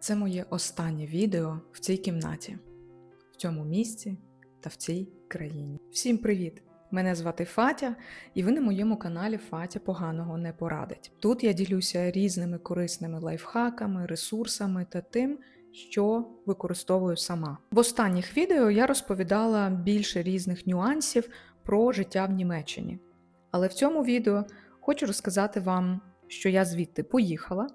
Це моє останнє відео в цій кімнаті, в цьому місці та в цій країні. Всім привіт! Мене звати Фатя, і ви на моєму каналі Фатя поганого не порадить. Тут я ділюся різними корисними лайфхаками, ресурсами та тим, що використовую сама. В останніх відео я розповідала більше різних нюансів про життя в Німеччині. Але в цьому відео хочу розказати вам, що я звідти поїхала,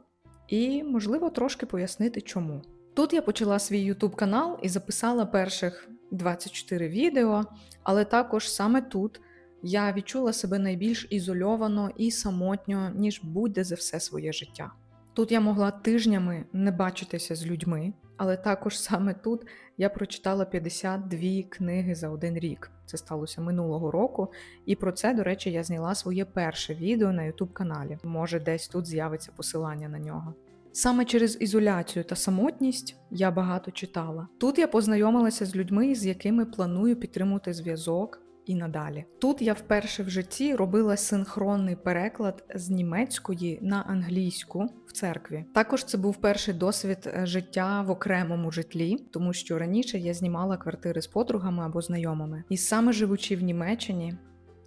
і, можливо, трошки пояснити, чому. Тут я почала свій YouTube канал і записала перших 24 відео, але також саме тут я відчула себе найбільш ізольовано і самотньо, ніж будь-де за все своє життя. Тут я могла тижнями не бачитися з людьми, але також саме тут я прочитала 52 книги за один рік. Це сталося минулого року, і про це, до речі, я зняла своє перше відео на YouTube каналі. Може, десь тут з'явиться посилання на нього. Саме через ізоляцію та самотність я багато читала. Тут я познайомилася з людьми, з якими планую підтримувати зв'язок і надалі. Тут я вперше в житті робила синхронний переклад з німецької на англійську в церкві. Також це був перший досвід е, життя в окремому житлі, тому що раніше я знімала квартири з подругами або знайомими. І саме живучи в Німеччині,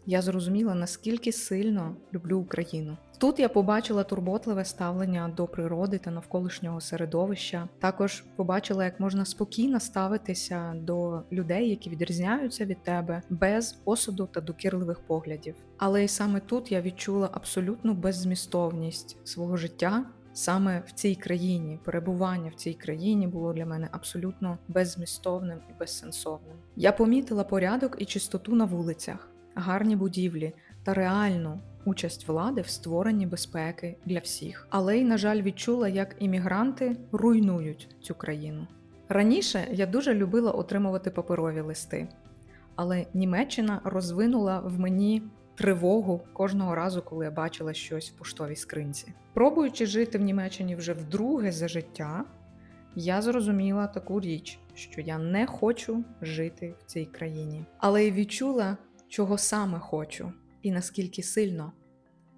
я зрозуміла, наскільки сильно люблю Україну. Тут я побачила турботливе ставлення до природи та навколишнього середовища. Також побачила, як можна спокійно ставитися до людей, які відрізняються від тебе, без осуду та докірливих поглядів. Але і саме тут я відчула абсолютну беззмістовність свого життя. Саме в цій країні перебування в цій країні було для мене абсолютно беззмістовним і безсенсовним. Я помітила порядок і чистоту на вулицях, гарні будівлі та реальну участь влади в створенні безпеки для всіх. Але й, на жаль, відчула, як іммігранти руйнують цю країну. Раніше я дуже любила отримувати паперові листи, але Німеччина розвинула в мені тривогу кожного разу, коли я бачила щось в поштовій скринці. Пробуючи жити в Німеччині вже вдруге за життя, я зрозуміла таку річ, що я не хочу жити в цій країні, але й відчула, чого саме хочу і наскільки сильно,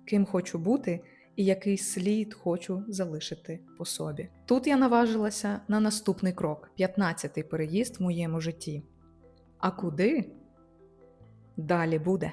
ким хочу бути і який слід хочу залишити по собі. Тут я наважилася на наступний крок 15-й переїзд в моєму житті. А куди? Далі буде.